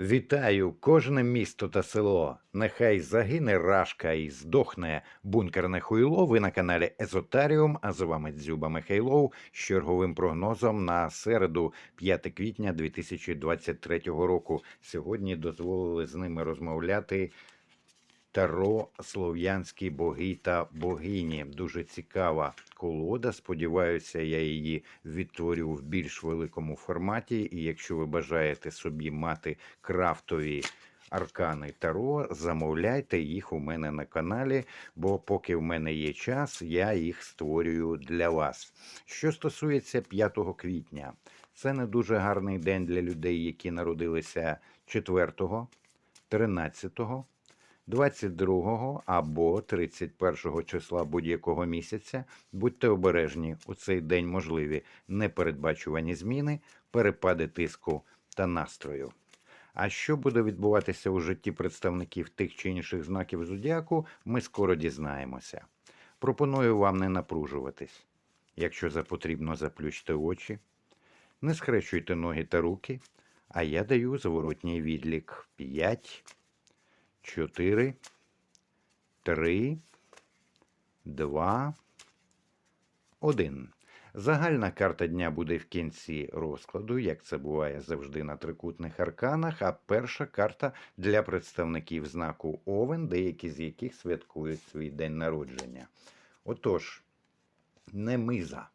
Вітаю кожне місто та село. Нехай загине рашка і здохне бункерне хуйло. Ви на каналі Езотаріум. А з вами Дзюба Михайлов з черговим прогнозом на середу, 5 квітня 2023 року. Сьогодні дозволили з ними розмовляти. Таро слов'янські боги та богині. Дуже цікава колода. Сподіваюся, я її відтворю в більш великому форматі. І якщо ви бажаєте собі мати крафтові аркани Таро, замовляйте їх у мене на каналі, бо поки в мене є час, я їх створюю для вас. Що стосується 5 квітня, це не дуже гарний день для людей, які народилися 4, 13, 22 або 31 числа будь-якого місяця. Будьте обережні, у цей день можливі непередбачувані зміни, перепади тиску та настрою. А що буде відбуватися у житті представників тих чи інших знаків зодіаку, ми скоро дізнаємося. Пропоную вам не напружуватись. Якщо за потрібно, заплющте очі, не схрещуйте ноги та руки, а я даю зворотній відлік 5, 4, 3, 2, 1. Загальна карта дня буде в кінці розкладу, як це буває завжди на трикутних арканах. А перша карта для представників знаку Овен, деякі з яких святкують свій день народження. Отож, немиза.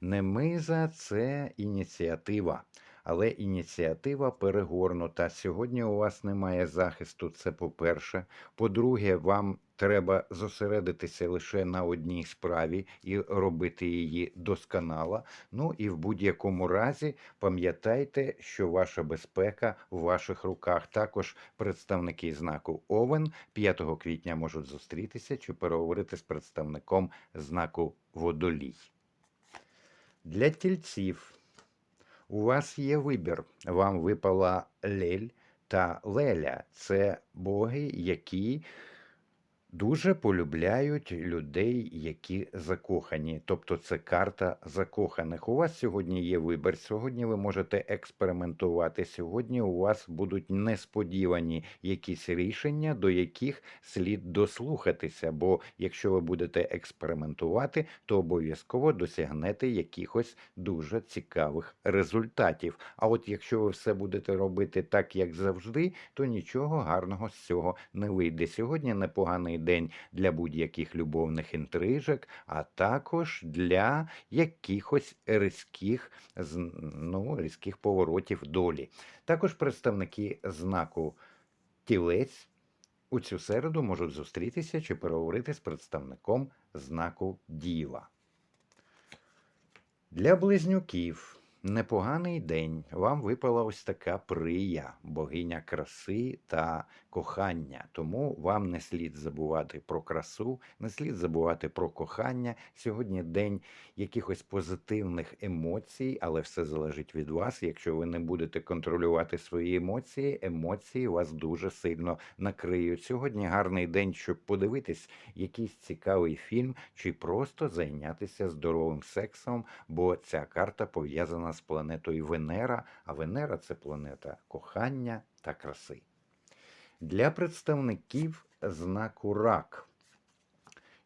Немиза це ініціатива. Але ініціатива перегорнута. Сьогодні у вас немає захисту. Це по-перше. По-друге, вам треба зосередитися лише на одній справі і робити її досконало. Ну і в будь-якому разі пам'ятайте, що ваша безпека в ваших руках. Також представники знаку Овен 5 квітня можуть зустрітися чи переговорити з представником знаку Водолій. Для тільців. У вас є вибір. Вам випала Лель та Леля. Це боги, які дуже полюбляють людей, які закохані. Тобто це карта закоханих. У вас сьогодні є вибір. Сьогодні ви можете експериментувати. Сьогодні у вас будуть несподівані якісь рішення, до яких слід дослухатися. Бо якщо ви будете експериментувати, то обов'язково досягнете якихось дуже цікавих результатів. А от якщо ви все будете робити так, як завжди, то нічого гарного з цього не вийде. Сьогодні непоганий день для будь-яких любовних інтрижок, а також для якихось різких, ну, різких поворотів долі. Також представники знаку тілець у цю середу можуть зустрітися чи переговорити з представником знаку Діва. Для близнюків непоганий день. Вам випала ось така прия, богиня краси та кохання. Тому вам не слід забувати про красу, не слід забувати про кохання. Сьогодні день якихось позитивних емоцій, але все залежить від вас. Якщо ви не будете контролювати свої емоції, емоції вас дуже сильно накриють. Сьогодні гарний день, щоб подивитись якийсь цікавий фільм чи просто зайнятися здоровим сексом, бо ця карта пов'язана з планетою Венера, а Венера це планета кохання та краси. Для представників знаку рак.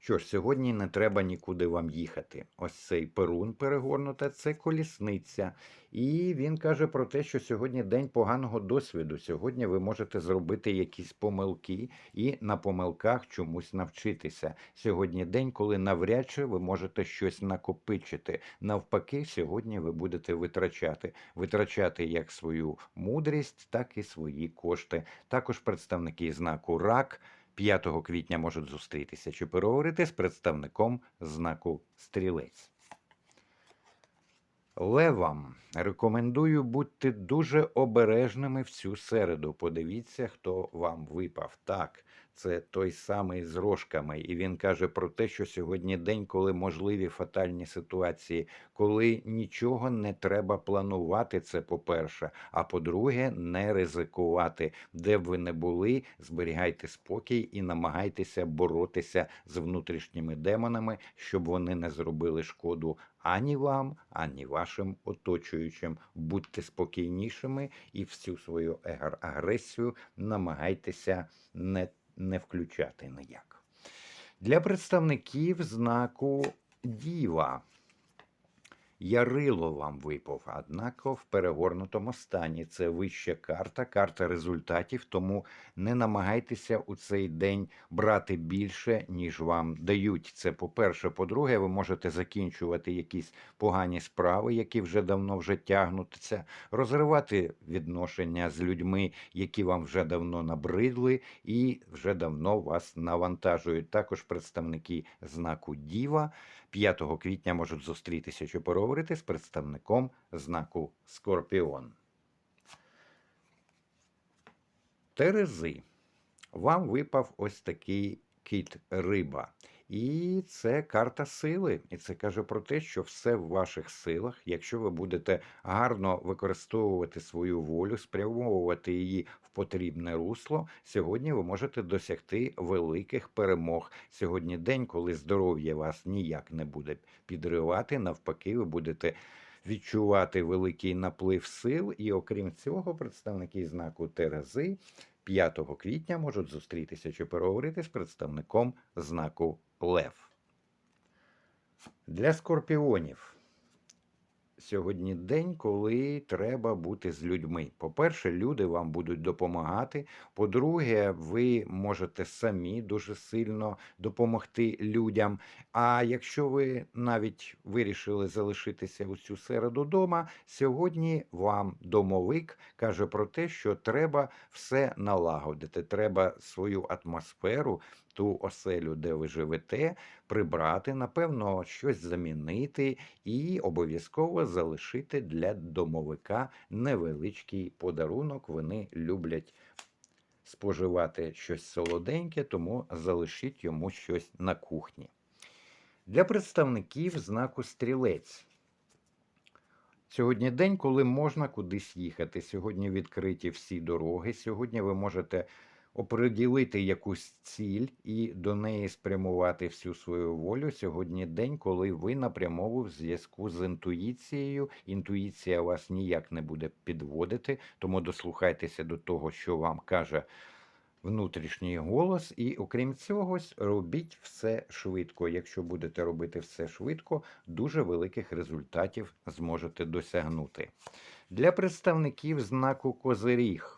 Що ж, сьогодні не треба нікуди вам їхати. Ось цей перун перегорнута це колісниця. І він каже про те, що сьогодні день поганого досвіду. Сьогодні ви можете зробити якісь помилки і на помилках чомусь навчитися. Сьогодні день, коли навряд чи ви можете щось накопичити. Навпаки, сьогодні ви будете витрачати. Витрачати як свою мудрість, так і свої кошти. Також представники знаку рак. 5 квітня можуть зустрітися чи переговорити з представником знаку стрілець. Левам рекомендую бути дуже обережними в цю середу. Подивіться, хто вам випав. Так, це той самий з рожками. І він каже про те, що сьогодні день, коли можливі фатальні ситуації, коли нічого не треба планувати. Це по-перше. А по-друге, не ризикувати. Де б ви не були, зберігайте спокій і намагайтеся боротися з внутрішніми демонами, щоб вони не зробили шкоду ані вам, ані вашим оточуючим. Будьте спокійнішими і всю свою агресію намагайтеся не, не включати ніяк. Для представників знаку Діва. Ярило вам випав, однак в перегорнутому стані. Це вища карта, карта результатів, тому не намагайтеся у цей день брати більше, ніж вам дають. Це по-перше. По-друге, ви можете закінчувати якісь погані справи, які вже давно вже тягнуться, розривати відношення з людьми, які вам вже давно набридли і вже давно вас навантажують. Також представники знаку Діва 5 квітня можуть зустрітися чи поговорити з представником знаку Скорпіон. Терези. Вам випав ось такий кіт риба. І це карта сили. І це каже про те, що все в ваших силах, якщо ви будете гарно використовувати свою волю, спрямовувати її потрібне русло, сьогодні ви можете досягти великих перемог. Сьогодні день, коли здоров'я вас ніяк не буде підривати, навпаки, ви будете відчувати великий наплив сил. І окрім цього, представники знаку Терези 5 квітня можуть зустрітися чи переговорити з представником знаку Лев. Для скорпіонів сьогодні день, коли треба бути з людьми. По-перше, люди вам будуть допомагати. По-друге, ви можете самі дуже сильно допомогти людям. А якщо ви навіть вирішили залишитися у цю середу дома, сьогодні вам домовик каже про те, що треба все налагодити. Треба свою атмосферу, ту оселю, де ви живете, прибрати, напевно, щось замінити і обов'язково залишити для домовика невеличкий подарунок. Вони люблять споживати щось солоденьке, тому залишіть йому щось на кухні. Для представників знаку стрілець. Сьогодні день, коли можна кудись їхати. Сьогодні відкриті всі дороги. Сьогодні ви можете оприділити якусь ціль і до неї спрямувати всю свою волю. Сьогодні день, коли ви напряму в зв'язку з інтуїцією. Інтуїція вас ніяк не буде підводити, тому дослухайтеся до того, що вам каже внутрішній голос, і окрім цього, робіть все швидко. Якщо будете робити все швидко, дуже великих результатів зможете досягнути. Для представників знаку Козиріг.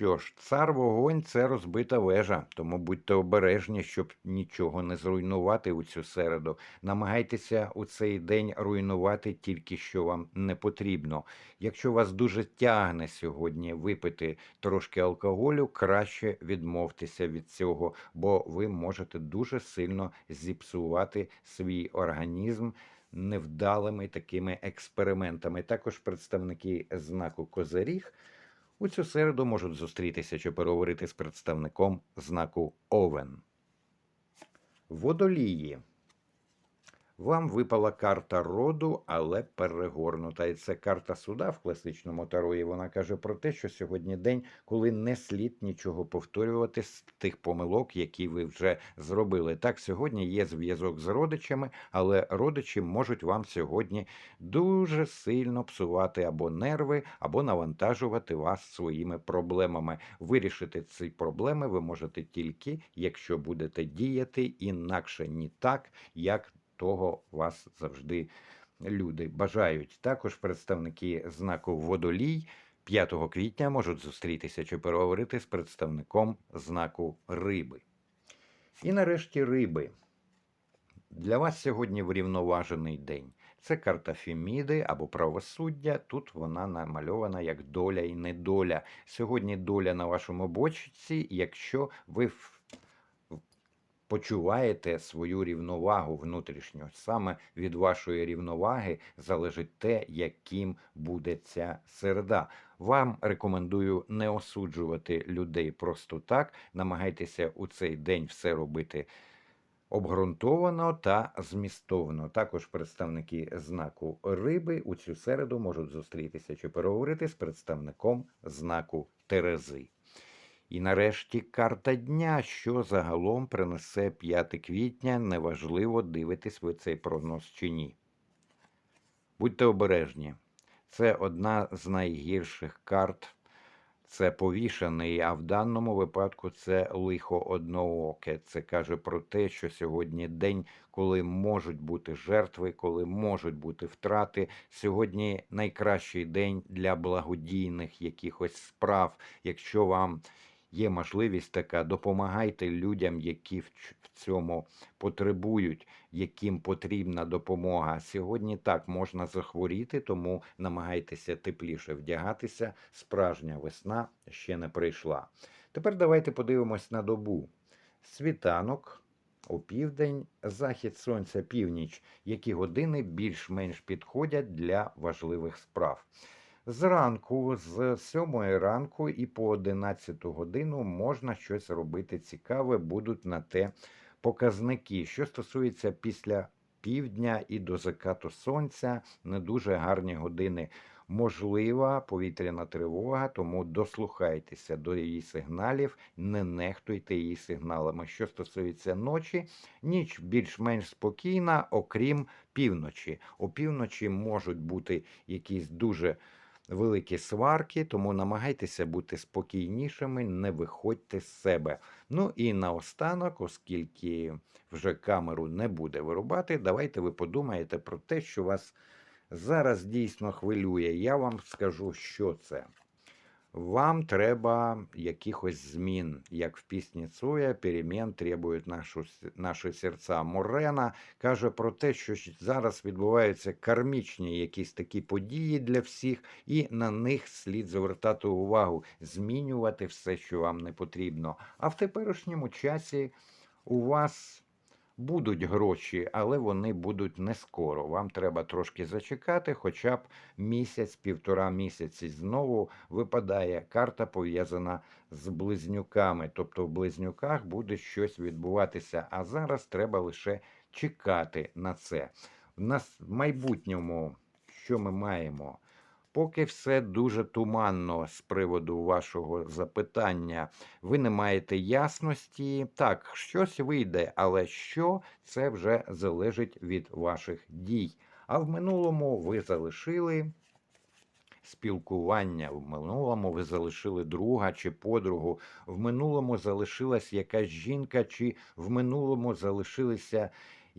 Що ж, цар вогонь це розбита вежа, тому будьте обережні, щоб нічого не зруйнувати у цю середу. Намагайтеся у цей день руйнувати тільки що вам не потрібно. Якщо вас дуже тягне сьогодні випити трошки алкоголю, краще відмовтеся від цього, бо ви можете дуже сильно зіпсувати свій організм. Невдалими такими експериментами. Також представники знаку Козиріг у цю середу можуть зустрітися чи переговорити з представником знаку Овен. Водолії. Вам випала карта роду, але перегорнута. І це карта суда в класичному таро. І вона каже про те, що сьогодні день, коли не слід нічого повторювати з тих помилок, які ви вже зробили. Так, сьогодні є зв'язок з родичами, але родичі можуть вам сьогодні дуже сильно псувати або нерви, або навантажувати вас своїми проблемами. Вирішити ці проблеми ви можете тільки, якщо будете діяти інакше, ні так, як того вас завжди люди бажають. Також представники знаку Водолій 5 квітня можуть зустрітися чи переговорити з представником знаку Риби. І нарешті риби. Для вас сьогодні врівноважений день. Це карта Феміди або правосуддя. Тут вона намальована як доля і недоля. Сьогодні доля на вашому бочці, якщо ви почуваєте свою рівновагу внутрішню. Саме від вашої рівноваги залежить те, яким буде ця середа. Вам рекомендую не осуджувати людей просто так. Намагайтеся у цей день все робити обґрунтовано та змістовно. Також представники знаку риби у цю середу можуть зустрітися чи переговорити з представником знаку Терези. І нарешті карта дня, що загалом принесе 5 квітня, неважливо, дивитесь ви цей прогноз чи ні. Будьте обережні. Це одна з найгірших карт. Це повішений, а в даному випадку це лихо однооке. Це каже про те, що сьогодні день, коли можуть бути жертви, коли можуть бути втрати. Сьогодні найкращий день для благодійних якихось справ. Якщо вам є можливість така, допомагайте людям, які в цьому потребують, яким потрібна допомога. Сьогодні так можна захворіти, тому намагайтеся тепліше вдягатися. Справжня весна ще не прийшла. Тепер давайте подивимось на добу. Світанок, опівдень, захід сонця, північ, які години більш-менш підходять для важливих справ. Зранку, з 7 ранку і по 11 годину можна щось робити цікаве, будуть на те показники. Що стосується після півдня і до закату сонця, не дуже гарні години. Можлива повітряна тривога, тому дослухайтеся до її сигналів, не нехтуйте її сигналами. Що стосується ночі, ніч більш-менш спокійна, окрім півночі. Опівночі можуть бути якісь дуже великі сварки, тому намагайтеся бути спокійнішими, не виходьте з себе. Ну і наостанок, оскільки вже камеру не буде вирубати, давайте ви подумаєте про те, що вас зараз дійсно хвилює. Я вам скажу, що це. Вам треба якихось змін, як в пісні Цоя, перемін требують нашу, наші серця. Морена каже про те, що зараз відбуваються кармічні якісь такі події для всіх, і на них слід звертати увагу, змінювати все, що вам не потрібно. А в теперішньому часі у вас будуть гроші, але вони будуть не скоро. Вам треба трошки зачекати, хоча б місяць, півтора місяці. Знову випадає карта пов'язана з близнюками. Тобто в близнюках буде щось відбуватися. А зараз треба лише чекати на це. В нас в майбутньому, що ми маємо? Поки все дуже туманно з приводу вашого запитання, ви не маєте ясності. Так, щось вийде, але що це вже залежить від ваших дій. А в минулому ви залишили спілкування, в минулому ви залишили друга чи подругу, в минулому залишилась якась жінка, чи в минулому залишилися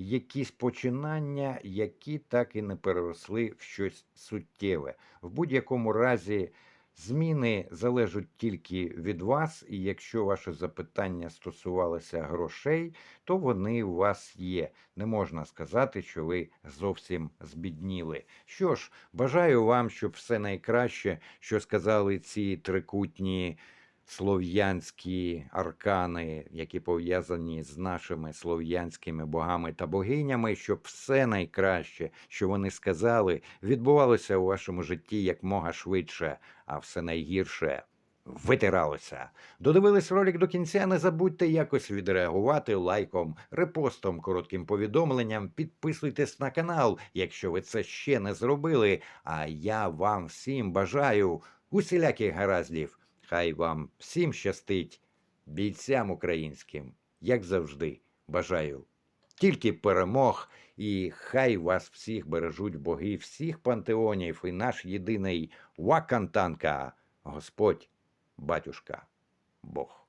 якісь починання, які так і не переросли в щось суттєве. В будь-якому разі. Зміни залежать тільки від вас, і якщо ваше запитання стосувалося грошей, то вони у вас є. Не можна сказати, що ви зовсім збідніли. Що ж, бажаю вам, щоб все найкраще, що сказали ці трикутні слов'янські аркани, які пов'язані з нашими слов'янськими богами та богинями, щоб все найкраще, що вони сказали, відбувалося у вашому житті як мога швидше, а все найгірше витиралося. Додивились ролик до кінця. Не забудьте якось відреагувати лайком, репостом, коротким повідомленням. Підписуйтесь на канал, якщо ви це ще не зробили. А я вам всім бажаю усіляких гараздів. Хай вам всім щастить, бійцям українським, як завжди, бажаю тільки перемог, і хай вас всіх бережуть боги всіх пантеонів, і наш єдиний Вакантанка, Господь, батюшка, Бог.